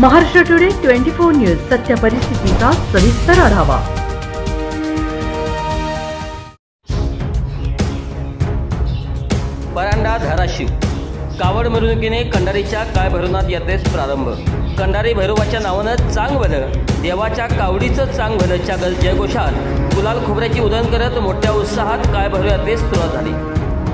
Maharashtra today twenty four news सत्य परिस्थितीचा सविस्तर आढावा. परांडा धाराशिव. कावड मिरवणुकीने कंडारीच्या काय भैरवनाथ यात्रेस प्रारंभ. कंडारी भैरवाच्या नावानं चांग भलं देवाच्या कावडीचं चांग भलंच्या गल जयघोषात गुलाल खोबऱ्याची उधळण करत मोठ्या उत्साहात काय भैरव यात्रेस सुरुवात झाली.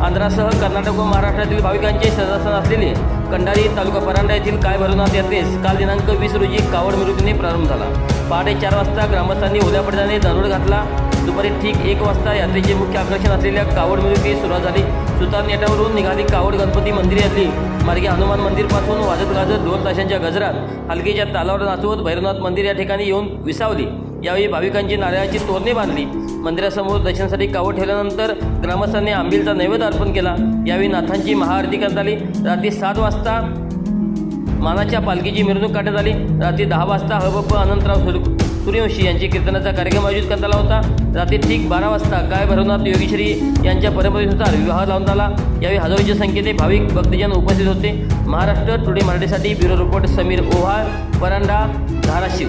आंध्रासह कर्नाटक व महाराष्ट्रातील भाविकांचे सदस्य असलेले कंडारी तालुका परांडा येथील काय भरवण्यात यात्रेस काल दिनांक वीस रोजी कावड मिरवणुकीने प्रारंभ झाला. पहाटे चार वाजता ग्रामस्थांनी उद्या पडल्याने दनोड घातला. दुपारी ठीक एक वाजता यात्रेचे मुख्य आकर्षण असलेल्या कावड मिरवणुकीस सुरुवात झाली. सुतार नेटावरून निघाली कावड गणपती मंदिर यातली मार्गे हनुमान मंदिरपासून वाजत गाजत ढोल ताशांच्या गजरात हलकीच्या तालावर नाचवत भैरवनाथ मंदिर या ठिकाणी येऊन विसावली. यावेळी भाविकांची नारळाची तोरणे बांधली. मंदिरासमोर दर्शनासाठी कावड ठेवल्यानंतर ग्रामस्थांनी आंबीलचा नैवेद्य अर्पण केला. यावेळी नाथांची महाआरती करण्यात आली. रात्री सात वाजता मानाच्या पालखीची मिरवणूक काढण्यात आली. रात्री दहा वाजता हबप अनंतराव सुर सूर्यवंशी यांची कीर्तनाचा कार्यक्रम आयोजित करण्यात आला होता. रात्री ठीक बारा वाजता काय भरवनाथ योगीश्री यांच्या परंपरेनुसार विवाह लावण्यात आला. यावेळी हजारोच्या संख्येने भाविक भक्तजन उपस्थित होते. महाराष्ट्र टुडे मराठीसाठी ब्युरो रिपोर्ट समीर ओव्हाळ परांडा धाराशिव.